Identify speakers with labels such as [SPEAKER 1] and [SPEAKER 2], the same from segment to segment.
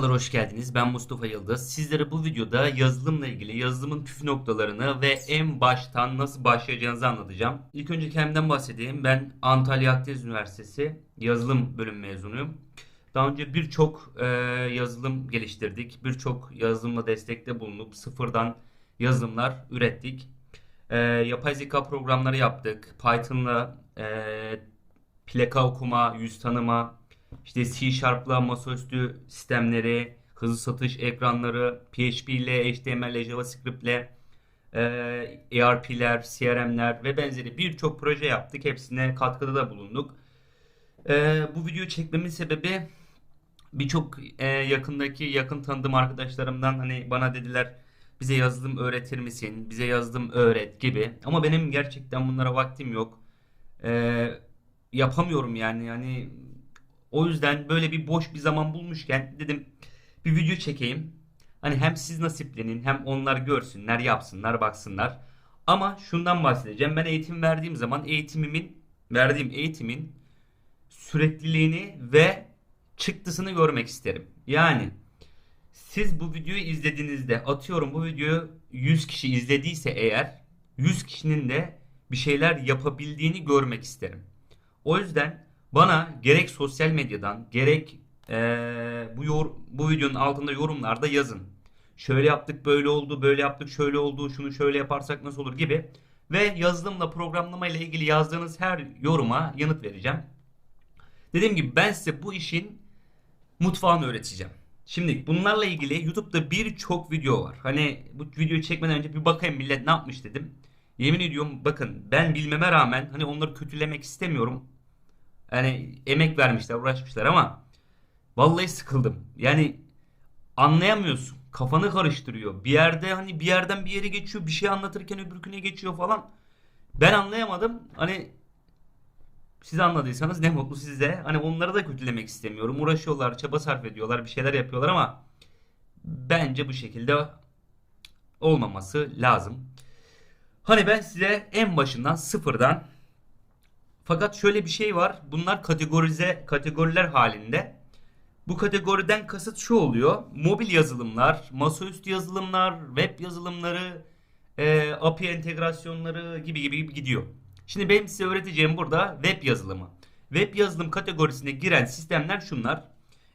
[SPEAKER 1] Merhabalar, hoş geldiniz. Ben Mustafa Yıldız. Sizlere bu videoda yazılımla ilgili yazılımın püf noktalarını ve en baştan nasıl başlayacağınızı anlatacağım. İlk önce kendimden bahsedeyim. Ben Antalya Akdeniz Üniversitesi yazılım bölüm mezunuyum. Daha önce birçok e, yazılım geliştirdik. Birçok yazılımla destekte bulunup sıfırdan yazılımlar ürettik. E, yapay zeka programları yaptık. Python'la e, plaka okuma, yüz tanıma, işte C Sharp'la masaüstü sistemleri, hızlı satış ekranları, PHP ile, HTML ile, JavaScript ile, e, ERP'ler, CRM'ler ve benzeri birçok proje yaptık. Hepsine katkıda da bulunduk. E, bu videoyu çekmemin sebebi birçok e, yakındaki yakın tanıdığım arkadaşlarımdan hani bana dediler bize yazılım öğretir misin? Bize yazılım öğret gibi. Ama benim gerçekten bunlara vaktim yok. E, yapamıyorum yani. Yani o yüzden böyle bir boş bir zaman bulmuşken dedim bir video çekeyim. Hani hem siz nasiplenin hem onlar görsünler, yapsınlar, baksınlar. Ama şundan bahsedeceğim. Ben eğitim verdiğim zaman eğitimimin, verdiğim eğitimin sürekliliğini ve çıktısını görmek isterim. Yani siz bu videoyu izlediğinizde atıyorum bu videoyu 100 kişi izlediyse eğer 100 kişinin de bir şeyler yapabildiğini görmek isterim. O yüzden bana gerek sosyal medyadan gerek eee, bu yor- bu videonun altında yorumlarda yazın. Şöyle yaptık, böyle oldu, böyle yaptık, şöyle oldu, şunu şöyle yaparsak nasıl olur gibi ve yazılımla programlama ile ilgili yazdığınız her yoruma yanıt vereceğim. Dediğim gibi ben size bu işin mutfağını öğreteceğim. Şimdi bunlarla ilgili YouTube'da birçok video var. Hani bu videoyu çekmeden önce bir bakayım millet ne yapmış dedim. Yemin ediyorum bakın ben bilmeme rağmen hani onları kötülemek istemiyorum. Yani emek vermişler, uğraşmışlar ama vallahi sıkıldım. Yani anlayamıyorsun. Kafanı karıştırıyor. Bir yerde hani bir yerden bir yere geçiyor, bir şey anlatırken öbürküne geçiyor falan. Ben anlayamadım. Hani siz anladıysanız ne mutlu size. Hani onları da kötülemek istemiyorum. Uğraşıyorlar, çaba sarf ediyorlar, bir şeyler yapıyorlar ama bence bu şekilde olmaması lazım. Hani ben size en başından sıfırdan fakat şöyle bir şey var. Bunlar kategorize kategoriler halinde. Bu kategoriden kasıt şu oluyor. Mobil yazılımlar, masaüstü yazılımlar, web yazılımları, e, API entegrasyonları gibi gibi gidiyor. Şimdi benim size öğreteceğim burada web yazılımı. Web yazılım kategorisine giren sistemler şunlar.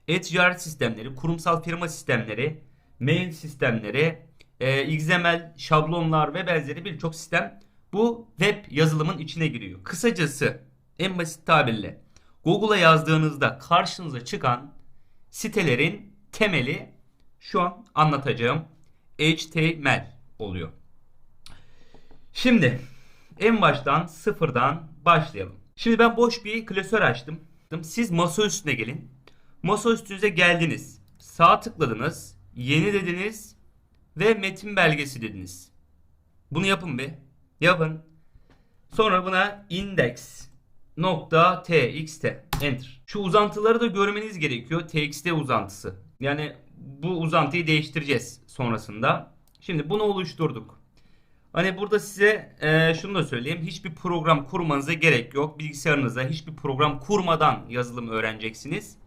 [SPEAKER 1] E-ticaret sistemleri, kurumsal firma sistemleri, mail sistemleri, e, XML, şablonlar ve benzeri birçok sistem bu web yazılımın içine giriyor. Kısacası en basit tabirle Google'a yazdığınızda karşınıza çıkan sitelerin temeli şu an anlatacağım HTML oluyor. Şimdi en baştan sıfırdan başlayalım. Şimdi ben boş bir klasör açtım. Siz masa üstüne gelin. Masa üstünüze geldiniz. Sağ tıkladınız. Yeni dediniz. Ve metin belgesi dediniz. Bunu yapın bir. Yapın. Sonra buna index nokta txt enter. Şu uzantıları da görmeniz gerekiyor. txt uzantısı. Yani bu uzantıyı değiştireceğiz sonrasında. Şimdi bunu oluşturduk. Hani burada size e, şunu da söyleyeyim. Hiçbir program kurmanıza gerek yok. Bilgisayarınıza hiçbir program kurmadan yazılım öğreneceksiniz.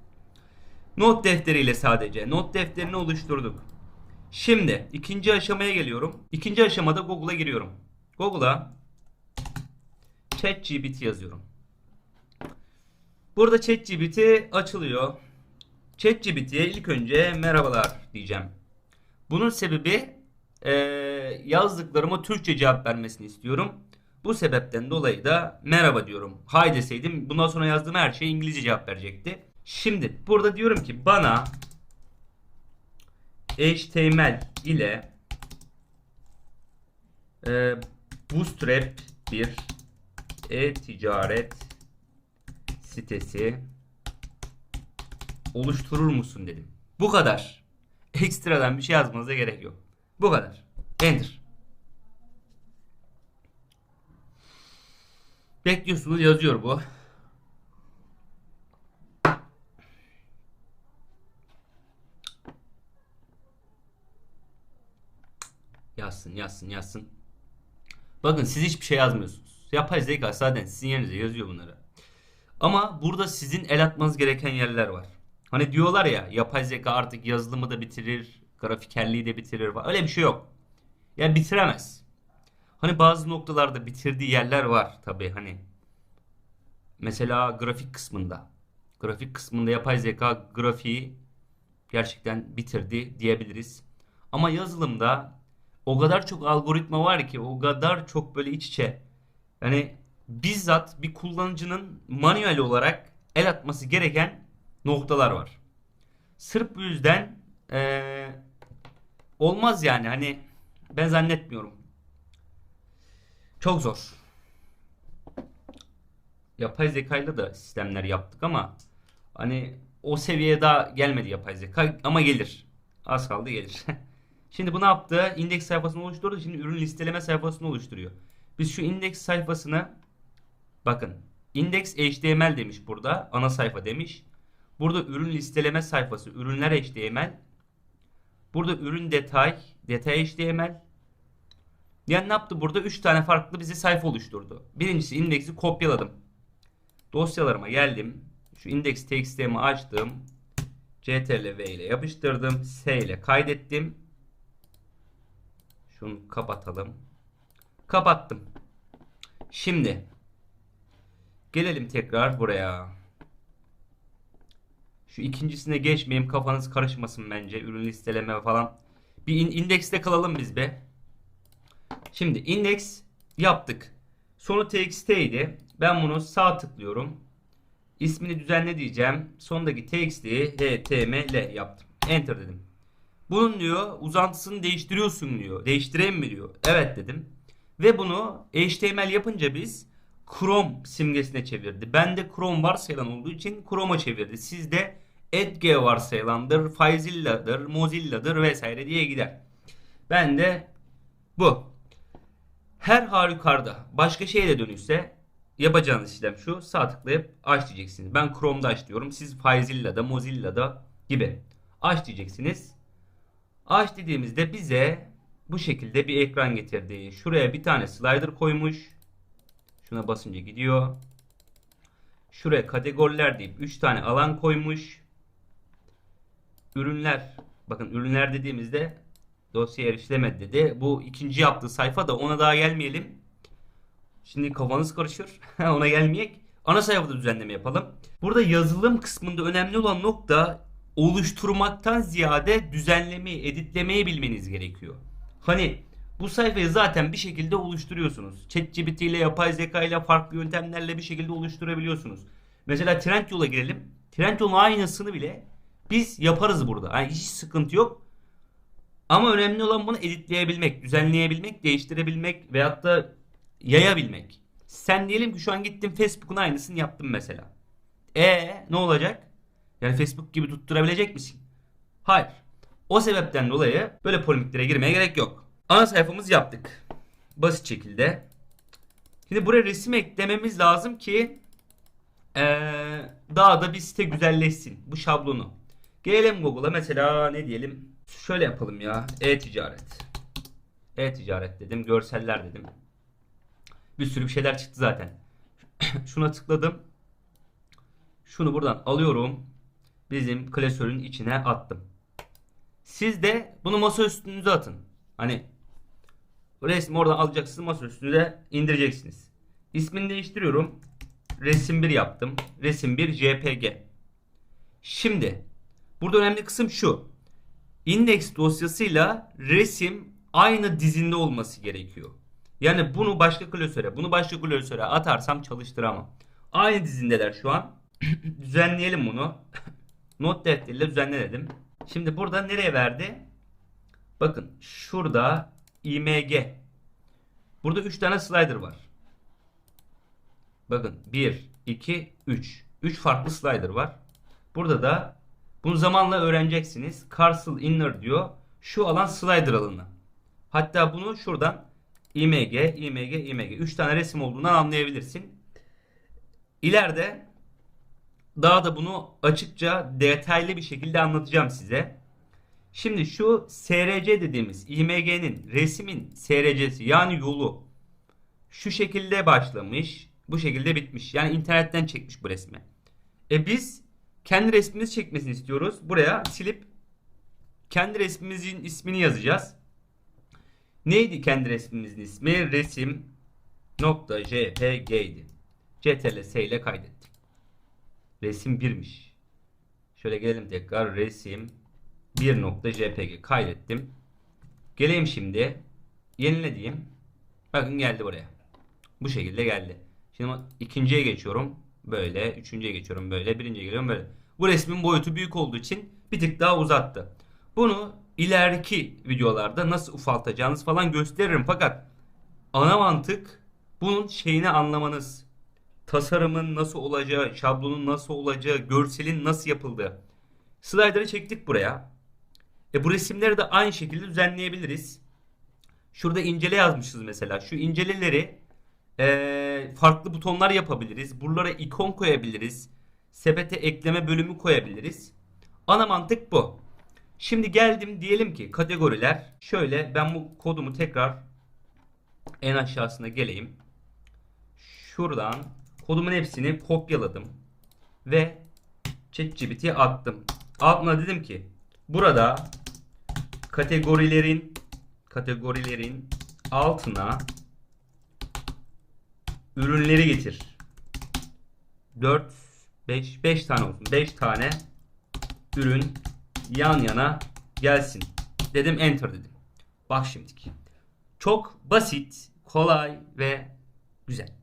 [SPEAKER 1] Not defteriyle sadece. Not defterini oluşturduk. Şimdi ikinci aşamaya geliyorum. İkinci aşamada Google'a giriyorum. Google'a ChatGPT yazıyorum. Burada ChatGPT açılıyor. ChatGPT'ye ilk önce merhabalar diyeceğim. Bunun sebebi e, yazdıklarıma Türkçe cevap vermesini istiyorum. Bu sebepten dolayı da merhaba diyorum. Hay deseydim bundan sonra yazdığım her şey İngilizce cevap verecekti. Şimdi burada diyorum ki bana HTML ile e, Bootstrap bir e-ticaret sitesi oluşturur musun dedim. Bu kadar. Ekstradan bir şey yazmanıza gerek yok. Bu kadar. Enter. Bekliyorsunuz yazıyor bu. Yazsın yazsın yazsın. Bakın siz hiçbir şey yazmıyorsunuz. Yapay zeka zaten sizin yerinize yazıyor bunları. Ama burada sizin el atmanız gereken yerler var. Hani diyorlar ya yapay zeka artık yazılımı da bitirir, grafikerliği de bitirir falan. Öyle bir şey yok. Yani bitiremez. Hani bazı noktalarda bitirdiği yerler var tabii hani. Mesela grafik kısmında. Grafik kısmında yapay zeka grafiği gerçekten bitirdi diyebiliriz. Ama yazılımda o kadar çok algoritma var ki o kadar çok böyle iç içe. Yani bizzat bir kullanıcının manuel olarak el atması gereken noktalar var. Sırf bu yüzden eee, olmaz yani hani ben zannetmiyorum. Çok zor. Yapay zekayla da sistemler yaptık ama hani o seviyeye daha gelmedi yapay zeka ama gelir. Az kaldı gelir. Şimdi bu ne yaptı? İndeks sayfasını oluşturdu. Şimdi ürün listeleme sayfasını oluşturuyor. Biz şu indeks sayfasını bakın indeks HTML demiş burada. Ana sayfa demiş. Burada ürün listeleme sayfası ürünler HTML. Burada ürün detay detay HTML. Yani ne yaptı burada? 3 tane farklı bize sayfa oluşturdu. Birincisi indeksi kopyaladım. Dosyalarıma geldim. Şu index txt'mi açtım. ctrl v ile yapıştırdım. S ile kaydettim. Şunu kapatalım. Kapattım. Şimdi gelelim tekrar buraya. Şu ikincisine geçmeyeyim kafanız karışmasın bence ürün listeleme falan. Bir in- indekste kalalım biz be. Şimdi indeks yaptık. Sonu txt'ydi. Ben bunu sağ tıklıyorum. İsmini düzenle diyeceğim. Sondaki txt'yi html yaptım. Enter dedim. Bunun diyor uzantısını değiştiriyorsun diyor. Değiştireyim mi diyor. Evet dedim. Ve bunu HTML yapınca biz Chrome simgesine çevirdi. Bende Chrome varsayılan olduğu için Chrome'a çevirdi. Sizde Edge varsayılandır, Filezilla'dır, Mozilla'dır vesaire diye gider. Ben de bu. Her halükarda başka şeye dönüşse yapacağınız işlem şu. Sağ tıklayıp aç diyeceksiniz. Ben Chrome'da aç diyorum. Siz Filezilla'da, Mozilla'da gibi aç diyeceksiniz. Aç dediğimizde bize bu şekilde bir ekran getirdi. Şuraya bir tane slider koymuş. Şuna basınca gidiyor. Şuraya kategoriler deyip 3 tane alan koymuş. Ürünler. Bakın ürünler dediğimizde dosya erişilemedi dedi. Bu ikinci yaptığı sayfa da ona daha gelmeyelim. Şimdi kafanız karışır. ona gelmeyek. Ana sayfada düzenleme yapalım. Burada yazılım kısmında önemli olan nokta oluşturmaktan ziyade düzenlemeyi, editlemeyi bilmeniz gerekiyor. Hani bu sayfayı zaten bir şekilde oluşturuyorsunuz. ChatGPT ile yapay zeka ile farklı yöntemlerle bir şekilde oluşturabiliyorsunuz. Mesela Trendyol'a girelim. Trendyol'un aynısını bile biz yaparız burada. Yani hiç sıkıntı yok. Ama önemli olan bunu editleyebilmek, düzenleyebilmek, değiştirebilmek veyahut da yayabilmek. Sen diyelim ki şu an gittin Facebook'un aynısını yaptın mesela. E ne olacak? Yani Facebook gibi tutturabilecek misin? Hayır. O sebepten dolayı böyle polemiklere girmeye gerek yok. Ana sayfamızı yaptık. Basit şekilde. Şimdi buraya resim eklememiz lazım ki ee, daha da bir site güzelleşsin. Bu şablonu. Gelelim Google'a mesela ne diyelim? Şöyle yapalım ya. E-ticaret. E-ticaret dedim. Görseller dedim. Bir sürü bir şeyler çıktı zaten. Şuna tıkladım. Şunu buradan alıyorum. Bizim klasörün içine attım. Siz de bunu masa üstünüze atın. Hani resmi oradan alacaksınız masa üstüne indireceksiniz. İsmini değiştiriyorum. Resim 1 yaptım. Resim 1 JPG. Şimdi burada önemli kısım şu. Index dosyasıyla resim aynı dizinde olması gerekiyor. Yani bunu başka klasöre, bunu başka klasöre atarsam çalıştıramam. Aynı dizindeler şu an. Düzenleyelim bunu. Not defteriyle düzenle dedim. Şimdi burada nereye verdi? Bakın şurada img. Burada 3 tane slider var. Bakın 1, 2, 3. 3 farklı slider var. Burada da bunu zamanla öğreneceksiniz. Carsel inner diyor. Şu alan slider alanı. Hatta bunu şuradan img, img, img. 3 tane resim olduğundan anlayabilirsin. İleride daha da bunu açıkça detaylı bir şekilde anlatacağım size. Şimdi şu SRC dediğimiz IMG'nin resmin SRC'si yani yolu şu şekilde başlamış, bu şekilde bitmiş. Yani internetten çekmiş bu resmi. E biz kendi resmimizi çekmesini istiyoruz. Buraya silip kendi resmimizin ismini yazacağız. Neydi kendi resmimizin ismi? Resim nokta jpg'ydi. Ctrl S ile kaydettim. Resim 1'miş. Şöyle gelelim tekrar. Resim 1.jpg kaydettim. Geleyim şimdi. Yenile diyeyim. Bakın geldi buraya. Bu şekilde geldi. Şimdi ikinciye geçiyorum. Böyle. Üçüncüye geçiyorum böyle. Birinciye geliyorum böyle. Bu resmin boyutu büyük olduğu için bir tık daha uzattı. Bunu ileriki videolarda nasıl ufaltacağınız falan gösteririm. Fakat ana mantık bunun şeyini anlamanız. Tasarımın nasıl olacağı, şablonun nasıl olacağı, görselin nasıl yapıldığı. Slider'ı çektik buraya. E bu resimleri de aynı şekilde düzenleyebiliriz. Şurada incele yazmışız mesela. Şu inceleleri e, farklı butonlar yapabiliriz. Buralara ikon koyabiliriz. Sepete ekleme bölümü koyabiliriz. Ana mantık bu. Şimdi geldim diyelim ki kategoriler. Şöyle ben bu kodumu tekrar en aşağısına geleyim. Şuradan kodumun hepsini kopyaladım. Ve ChatGPT'ye attım. Altına dedim ki burada kategorilerin kategorilerin altına ürünleri getir. 4 5 5 tane olsun. 5 tane ürün yan yana gelsin. Dedim enter dedim. Bak şimdiki. Çok basit, kolay ve güzel.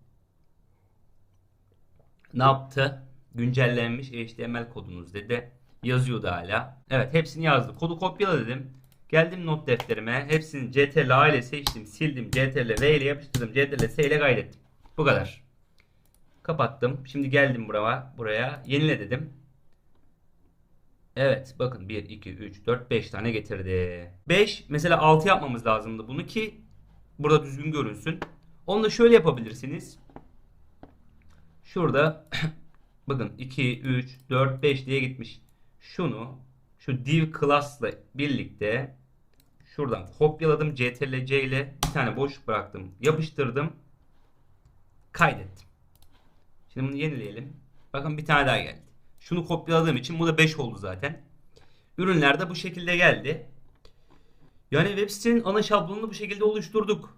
[SPEAKER 1] Ne yaptı? Güncellenmiş HTML kodunuz dedi. Yazıyordu hala. Evet hepsini yazdı. Kodu kopyala dedim. Geldim not defterime. Hepsini CTRL A ile seçtim. Sildim. CTRL V ile yapıştırdım. CTRL S ile kaydettim. Bu kadar. Kapattım. Şimdi geldim buraya. Buraya. Yenile dedim. Evet bakın 1, 2, 3, 4, 5 tane getirdi. 5 mesela 6 yapmamız lazımdı bunu ki burada düzgün görünsün. Onu da şöyle yapabilirsiniz. Şurada bakın 2, 3, 4, 5 diye gitmiş. Şunu şu div class'la birlikte şuradan kopyaladım. Ctrl C ile bir tane boş bıraktım. Yapıştırdım. Kaydettim. Şimdi bunu yenileyelim. Bakın bir tane daha geldi. Şunu kopyaladığım için bu da 5 oldu zaten. Ürünler de bu şekilde geldi. Yani web sitenin ana şablonunu bu şekilde oluşturduk.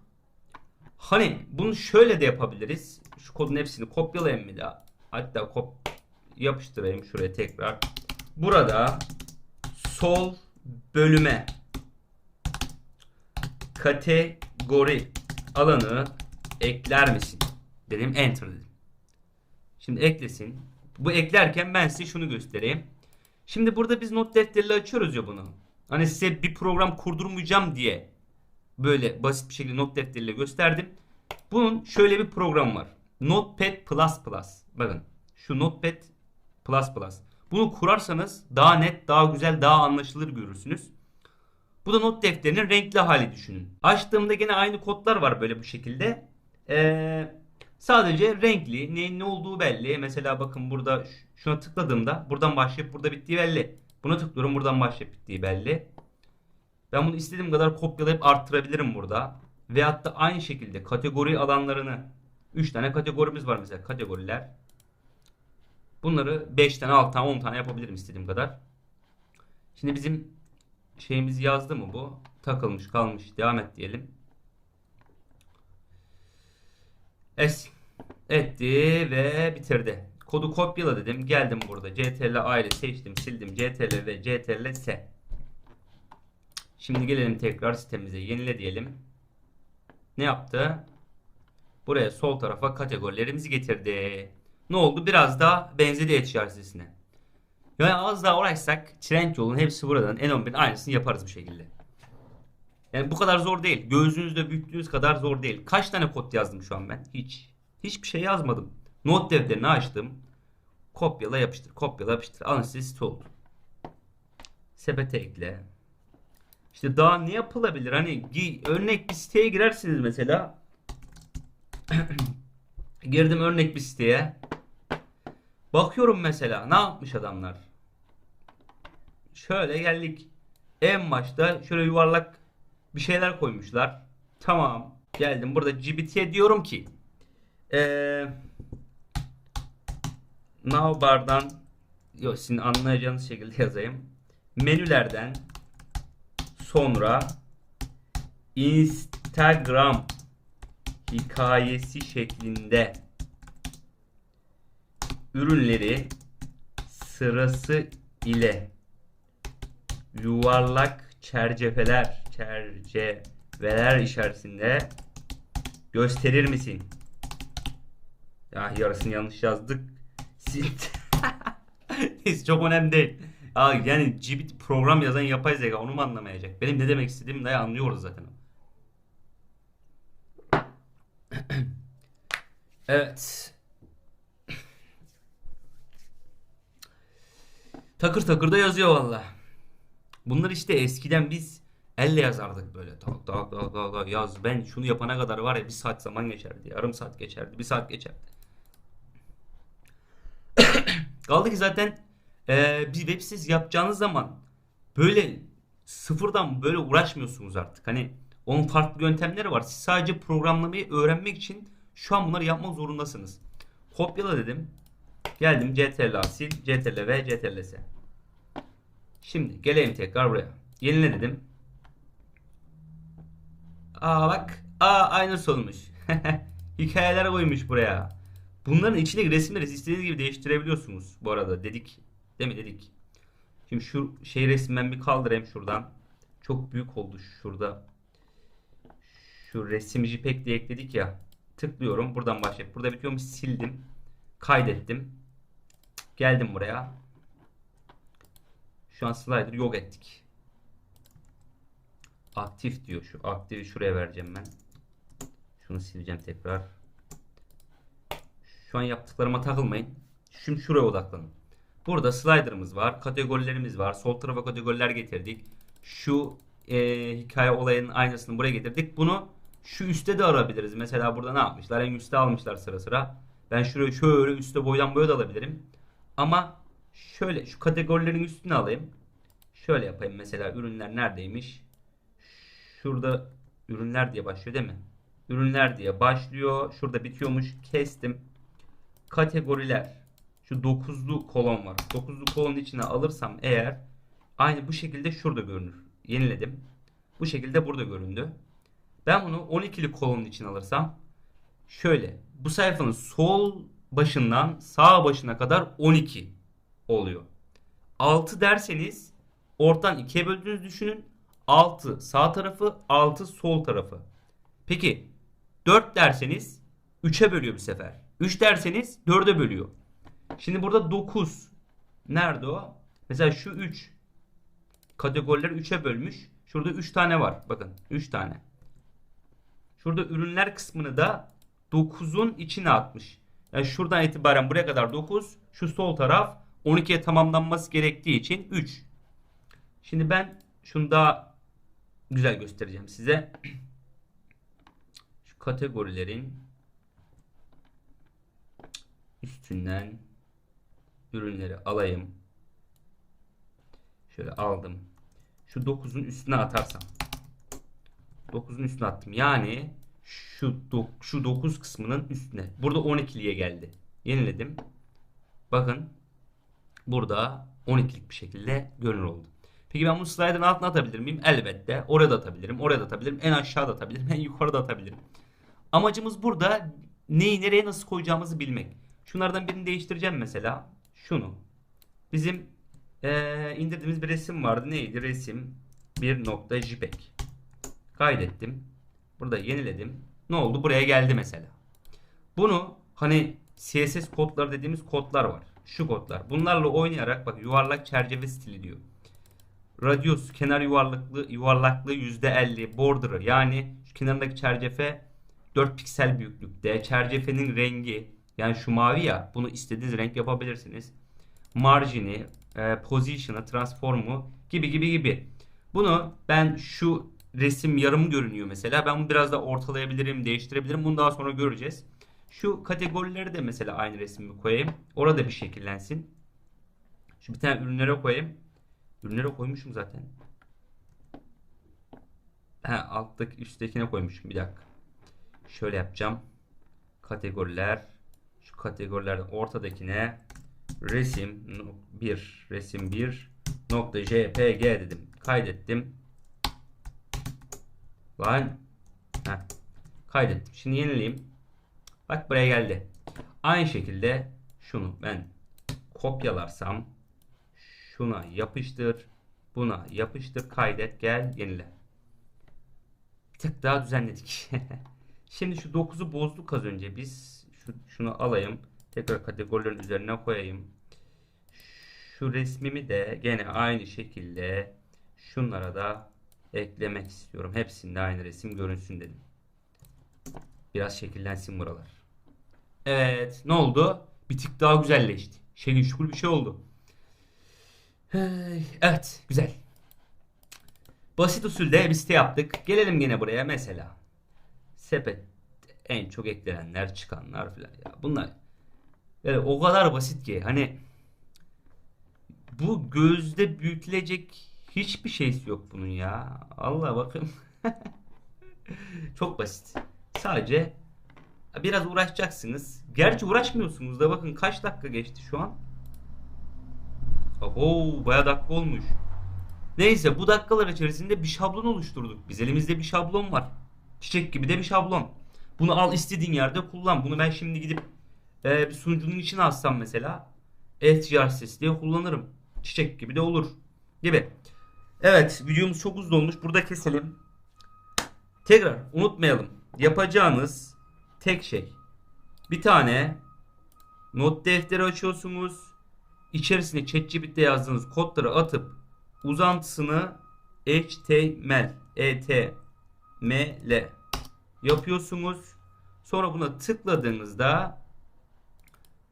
[SPEAKER 1] Hani bunu şöyle de yapabiliriz. Şu kodun hepsini kopyalayayım bir daha. Hatta kop yapıştırayım şuraya tekrar. Burada sol bölüme kategori alanı ekler misin? Dedim enter dedim. Şimdi eklesin. Bu eklerken ben size şunu göstereyim. Şimdi burada biz not defteriyle açıyoruz ya bunu. Hani size bir program kurdurmayacağım diye böyle basit bir şekilde not defteriyle gösterdim. Bunun şöyle bir program var. Notepad++. Bakın şu Notepad++. Bunu kurarsanız daha net, daha güzel, daha anlaşılır görürsünüz. Bu da not defterinin renkli hali düşünün. Açtığımda gene aynı kodlar var böyle bu şekilde. Ee, sadece renkli, neyin ne olduğu belli. Mesela bakın burada şuna tıkladığımda buradan başlayıp burada bittiği belli. Buna tıklıyorum buradan başlayıp bittiği belli. Ben bunu istediğim kadar kopyalayıp arttırabilirim burada. Veyahut da aynı şekilde kategori alanlarını 3 tane kategorimiz var mesela kategoriler. Bunları 5 tane 6 tane 10 tane yapabilirim istediğim kadar. Şimdi bizim şeyimiz yazdı mı bu? Takılmış kalmış devam et diyelim. Es etti ve bitirdi. Kodu kopyala dedim. Geldim burada. CTRL A ile seçtim. Sildim. CTRL ve CTRL S. Şimdi gelelim tekrar sitemize. Yenile diyelim. Ne yaptı? Buraya sol tarafa kategorilerimizi getirdi. Ne oldu? Biraz daha benzedi sitesine. Yani az daha uğraşsak Trendyol'un hepsi buradan N11'in aynısını yaparız bu şekilde. Yani bu kadar zor değil. Gözünüzde büyüttüğünüz kadar zor değil. Kaç tane kod yazdım şu an ben? Hiç. Hiçbir şey yazmadım. Not defterini açtım. Kopyala yapıştır. Kopyala yapıştır. Size site oldu. Sepete ekle. İşte daha ne yapılabilir? Hani örnek bir siteye girersiniz mesela. Girdim örnek bir siteye. Bakıyorum mesela ne yapmış adamlar. Şöyle geldik. En başta şöyle yuvarlak bir şeyler koymuşlar. Tamam. Geldim burada GBT'ye diyorum ki ee, navbardan yok sizin anlayacağınız şekilde yazayım. Menülerden sonra Instagram hikayesi şeklinde ürünleri sırası ile yuvarlak çerçeveler çerçeveler içerisinde gösterir misin? Ya yarısını yanlış yazdık. Neyse çok önemli değil. Ya yani GPT program yazan yapay zeka onu mu anlamayacak? Benim ne demek istediğimi de anlıyoruz zaten. evet. Takır takır da yazıyor valla. Bunlar işte eskiden biz elle yazardık böyle. Tak tak tak tak yaz. Ben şunu yapana kadar var ya bir saat zaman geçerdi. Yarım saat geçerdi. Bir saat geçerdi. Kaldı ki zaten e, bir web sitesi yapacağınız zaman böyle sıfırdan böyle uğraşmıyorsunuz artık. Hani onun farklı yöntemleri var. Siz sadece programlamayı öğrenmek için şu an bunları yapmak zorundasınız. Kopyala dedim. Geldim CTRL sil, CTRL V, CTRL S. Şimdi geleyim tekrar buraya. Yenile dedim. Aa bak. Aa aynısı olmuş. Hikayeler koymuş buraya. Bunların içindeki resimleri istediğiniz gibi değiştirebiliyorsunuz bu arada dedik. Değil mi dedik. Şimdi şu şey resmi ben bir kaldırayım şuradan. Çok büyük oldu şurada. Şu resim JPEG diye ekledik ya. Tıklıyorum. Buradan başlayıp burada bitiyormuş. Sildim. Kaydettim. Geldim buraya. Şu an slider yok ettik. Aktif diyor. Şu aktifi şuraya vereceğim ben. Şunu sileceğim tekrar. Şu an yaptıklarıma takılmayın. Şimdi şuraya odaklanın. Burada slider'ımız var. Kategorilerimiz var. Sol tarafa kategoriler getirdik. Şu e, hikaye olayının aynısını buraya getirdik. Bunu şu üstte de arabiliriz. Mesela burada ne yapmışlar? En üstte almışlar sıra sıra. Ben şurayı şöyle üstte boydan boya da alabilirim. Ama şöyle şu kategorilerin üstüne alayım. Şöyle yapayım mesela ürünler neredeymiş? Şurada ürünler diye başlıyor değil mi? Ürünler diye başlıyor. Şurada bitiyormuş. Kestim. Kategoriler. Şu dokuzlu kolon var. Dokuzlu kolonun içine alırsam eğer aynı bu şekilde şurada görünür. Yeniledim. Bu şekilde burada göründü. Ben bunu 12'li kolonun içine alırsam şöyle bu sayfanın sol başından sağ başına kadar 12 oluyor. 6 derseniz ortadan 2'ye böldüğünüzü düşünün. 6 sağ tarafı, 6 sol tarafı. Peki 4 derseniz 3'e bölüyor bu sefer. 3 derseniz 4'e bölüyor. Şimdi burada 9. Nerede o? Mesela şu 3. Kategorileri 3'e bölmüş. Şurada 3 tane var. Bakın 3 tane. Şurada ürünler kısmını da 9'un içine atmış. Yani şuradan itibaren buraya kadar 9. Şu sol taraf 12'ye tamamlanması gerektiği için 3. Şimdi ben şunu daha güzel göstereceğim size. Şu kategorilerin üstünden ürünleri alayım. Şöyle aldım. Şu 9'un üstüne atarsam. 9'un üstüne attım. Yani şu dok şu 9 kısmının üstüne. Burada 12'liye geldi. Yeniledim. Bakın burada 12'lik bir şekilde görünür oldu. Peki ben bunu slider'ın altına atabilir miyim? Elbette. Oraya da atabilirim. Oraya da atabilirim. En aşağıda atabilirim. En yukarıda atabilirim. Amacımız burada neyi nereye nasıl koyacağımızı bilmek. Şunlardan birini değiştireceğim mesela. Şunu. Bizim ee, indirdiğimiz bir resim vardı. Neydi? Resim 1.jpeg. Kaydettim. Burada yeniledim. Ne oldu? Buraya geldi mesela. Bunu hani CSS kodları dediğimiz kodlar var. Şu kodlar. Bunlarla oynayarak bak yuvarlak çerçeve stili diyor. Radius kenar yuvarlaklığı yuvarlaklığı %50 border'ı yani şu kenarındaki çerçeve 4 piksel büyüklükte. Çerçevenin rengi yani şu mavi ya bunu istediğiniz renk yapabilirsiniz. Marjini, e, position'ı, transform'u gibi gibi gibi. Bunu ben şu resim yarım görünüyor mesela. Ben bunu biraz da ortalayabilirim, değiştirebilirim. Bunu daha sonra göreceğiz. Şu kategorileri de mesela aynı resmi koyayım. Orada bir şekillensin. Şu bir tane ürünlere koyayım. Ürünlere koymuşum zaten. He, alttaki üsttekine koymuşum. Bir dakika. Şöyle yapacağım. Kategoriler. Şu kategorilerden ortadakine resim 1 resim 1 nokta jpg dedim. Kaydettim. Lan Heh. kaydettim. Şimdi yenileyim. Bak buraya geldi. Aynı şekilde şunu ben kopyalarsam şuna yapıştır, buna yapıştır, kaydet, gel, yenile. Bir tık daha düzenledik. Şimdi şu 9'u bozduk az önce. Biz şu, şunu alayım. Tekrar kategorilerin üzerine koyayım. Şu resmimi de gene aynı şekilde şunlara da eklemek istiyorum. Hepsinde aynı resim görünsün dedim. Biraz şekillensin buralar. Evet. Ne oldu? Bir tık daha güzelleşti. Şekil şukul bir şey oldu. Evet. Güzel. Basit usulde bir site yaptık. Gelelim yine buraya mesela. Sepet en çok eklenenler çıkanlar filan bunlar yani o kadar basit ki hani bu gözde büyütülecek hiçbir şeysi yok bunun ya. Allah bakın. Çok basit. Sadece biraz uğraşacaksınız. Gerçi uğraşmıyorsunuz da bakın kaç dakika geçti şu an. Oho baya dakika olmuş. Neyse bu dakikalar içerisinde bir şablon oluşturduk. Biz elimizde bir şablon var. Çiçek gibi de bir şablon. Bunu al istediğin yerde kullan. Bunu ben şimdi gidip e, bir sunucunun içine alsam mesela e-ticaret diye kullanırım. Çiçek gibi de olur. Gibi. Evet videomuz çok uzun olmuş. Burada keselim. Tekrar unutmayalım. Yapacağınız tek şey. Bir tane not defteri açıyorsunuz. İçerisine ChatGPT'de yazdığınız kodları atıp uzantısını HTML, HTML yapıyorsunuz. Sonra buna tıkladığınızda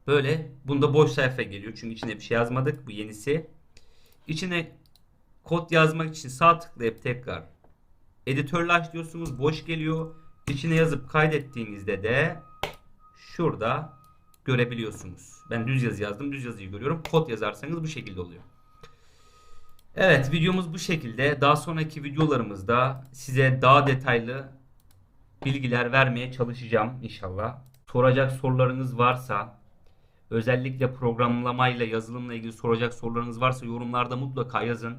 [SPEAKER 1] böyle bunda boş sayfa geliyor. Çünkü içine bir şey yazmadık. Bu yenisi. İçine kod yazmak için sağ tıklayıp tekrar editörlaş diyorsunuz. Boş geliyor. İçine yazıp kaydettiğinizde de şurada görebiliyorsunuz. Ben düz yazı yazdım. Düz yazıyı görüyorum. Kod yazarsanız bu şekilde oluyor. Evet videomuz bu şekilde. Daha sonraki videolarımızda size daha detaylı bilgiler vermeye çalışacağım inşallah. Soracak sorularınız varsa özellikle programlamayla yazılımla ilgili soracak sorularınız varsa yorumlarda mutlaka yazın.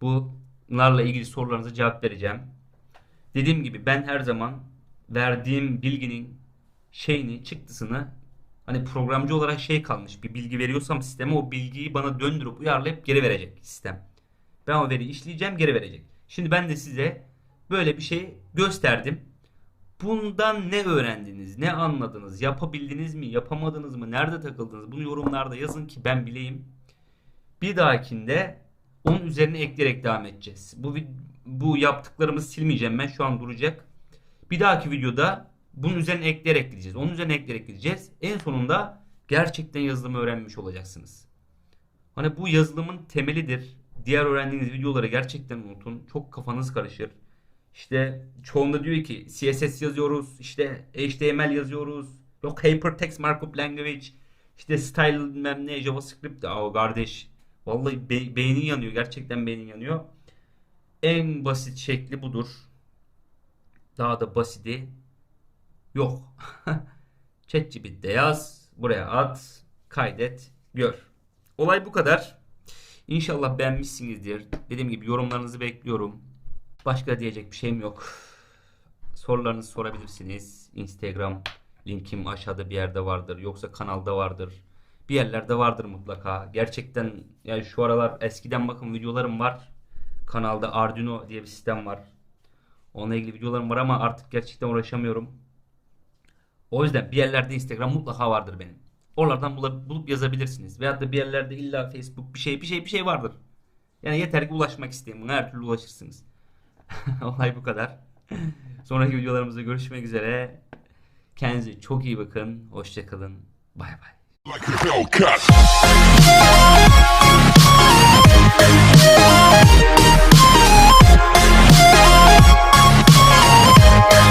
[SPEAKER 1] Bunlarla ilgili sorularınıza cevap vereceğim. Dediğim gibi ben her zaman verdiğim bilginin şeyini, çıktısını hani programcı olarak şey kalmış bir bilgi veriyorsam sisteme o bilgiyi bana döndürüp uyarlayıp geri verecek sistem. Ben o veriyi işleyeceğim geri verecek. Şimdi ben de size böyle bir şey gösterdim. Bundan ne öğrendiniz, ne anladınız, yapabildiniz mi, yapamadınız mı, nerede takıldınız? Bunu yorumlarda yazın ki ben bileyim. Bir dahakinde onun üzerine ekleyerek devam edeceğiz. Bu bu yaptıklarımızı silmeyeceğim ben şu an duracak. Bir dahaki videoda bunun üzerine ekleyerek gideceğiz. Onun üzerine ekleyerek gideceğiz. En sonunda gerçekten yazılımı öğrenmiş olacaksınız. Hani bu yazılımın temelidir. Diğer öğrendiğiniz videoları gerçekten unutun. Çok kafanız karışır. İşte çoğunda diyor ki CSS yazıyoruz, işte HTML yazıyoruz. Yok Hypertext Markup Language, işte style bilmem ne JavaScript. Aa kardeş vallahi be- beynin yanıyor. Gerçekten beynin yanıyor. En basit şekli budur. Daha da basiti yok. ChatGPT'de yaz, buraya at, kaydet, gör. Olay bu kadar. İnşallah beğenmişsinizdir. Dediğim gibi yorumlarınızı bekliyorum. Başka diyecek bir şeyim yok. Sorularınızı sorabilirsiniz. Instagram linkim aşağıda bir yerde vardır. Yoksa kanalda vardır. Bir yerlerde vardır mutlaka. Gerçekten yani şu aralar eskiden bakın videolarım var. Kanalda Arduino diye bir sistem var. Onunla ilgili videolarım var ama artık gerçekten uğraşamıyorum. O yüzden bir yerlerde Instagram mutlaka vardır benim. Oralardan bulup, yazabilirsiniz. Veyahut da bir yerlerde illa Facebook bir şey bir şey bir şey vardır. Yani yeter ki ulaşmak isteyin. Buna her türlü ulaşırsınız. Olay bu kadar. Sonraki videolarımızda görüşmek üzere. Kendinize çok iyi bakın. Hoşçakalın. Bay bay.
[SPEAKER 2] like.